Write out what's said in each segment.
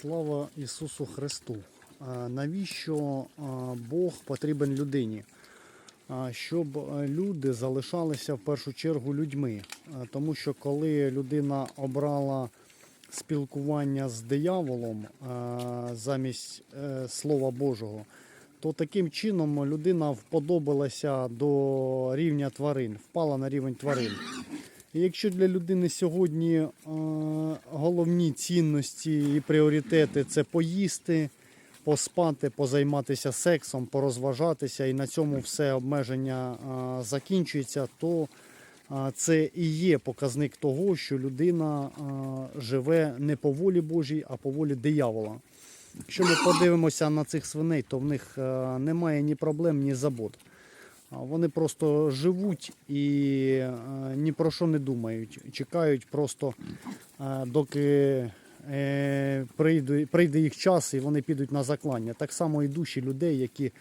Слава Ісусу Христу! Навіщо Бог потрібен людині? Щоб люди залишалися в першу чергу людьми. Тому що коли людина обрала спілкування з дияволом замість е, Слова Божого, то таким чином людина вподобалася до рівня тварин, впала на рівень тварин. Якщо для людини сьогодні е, головні цінності і пріоритети це поїсти, поспати, позайматися сексом, порозважатися, і на цьому все обмеження е, закінчується, то е, це і є показник того, що людина живе не по волі Божій, а по волі диявола. Якщо ми подивимося на цих свиней, то в них немає ні проблем, ні забот. Вони просто живуть і е, ні про що не думають. Чекають просто, е, доки е, прийде, їх час і вони підуть на заклання. Так само і душі людей, які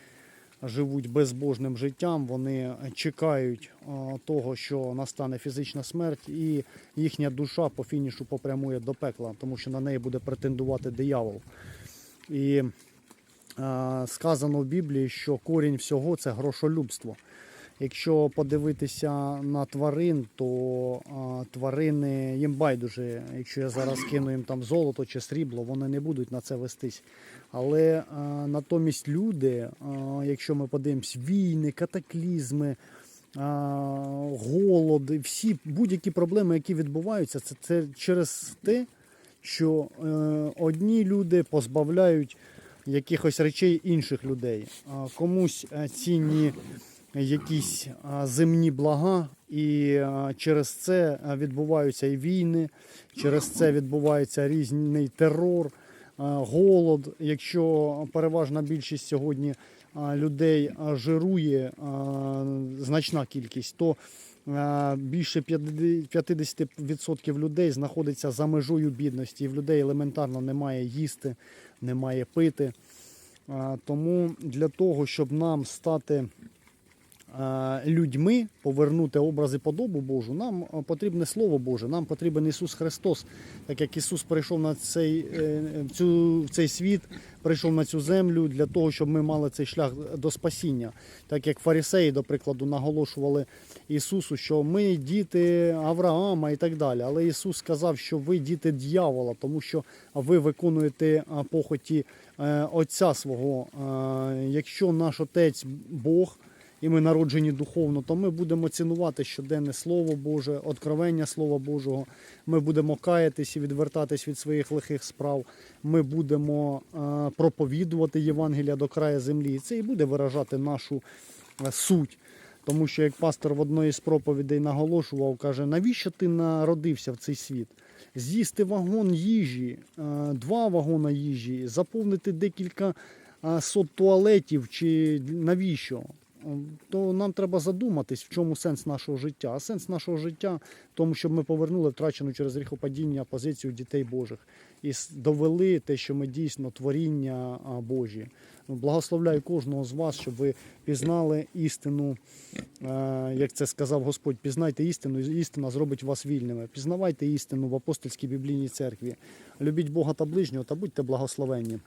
живуть безбожним життям, вони чекають того, що настане фізична смерть, і їхня душа по фінішу попрямує до пекла, тому що на неї буде претендувати диявол. І сказано в Біблії, що корінь всього це грошолюбство. Якщо подивитися на тварин, то а, тварини їм байдуже. Якщо я зараз кину їм там золото чи срібло, вони не будуть на це вестись. Але а, натомість люди, а, якщо ми подивимось, війни, катаклізми, а, голод, всі будь-які проблеми, які відбуваються, це, це через те, що е, одні люди позбавляють якихось речей інших людей. Комусь е, цінні якісь земні блага, і через це відбуваються і війни, через це відбувається різний терор, голод. Якщо переважна більшість сьогодні людей жирує значна кількість, то більше 50 50% людей знаходиться за межою бідності, і в людей елементарно немає їсти, немає пити. Тому для того, щоб нам стати е, людьми, повернути образ і подобу Божу, нам е, потрібне Слово Боже, нам потрібен Ісус Христос. Так як Ісус прийшов на цей, е, в цю, в цей світ, прийшов на цю землю для того, щоб ми мали цей шлях до спасіння. Так як фарисеї, до прикладу, наголошували Ісусу, що ми діти Авраама і так далі. Але Ісус сказав, що ви діти дьявола, тому що ви виконуєте похоті е, Отця свого. Е, Якщо наш Отець Бог, і ми народжені духовно, то ми будемо цінувати щоденне Слово Боже, откровення Слова Божого. Ми будемо каятись і відвертатись від своїх лихих справ. Ми будемо е, проповідувати Євангелія до краю землі. І це і буде виражати нашу е, суть. Тому що як пастор в одної з проповідей наголошував, каже, навіщо ти народився в цей світ? З'їсти вагон їжі, е, два вагона їжі, заповнити декілька сот туалетів чи навіщо? То нам треба задуматись, в чому сенс нашого життя. А сенс нашого життя в тому, щоб ми повернули втрачену через гріхопадіння позицію дітей Божих і довели те, що ми дійсно творіння Божі. Благословляю кожного з вас, щоб ви пізнали істину, е, як це сказав Господь, пізнайте істину, істина зробить вас вільними. Пізнавайте істину в апостольській біблійній церкві. Любіть Бога та ближнього та будьте благословенні.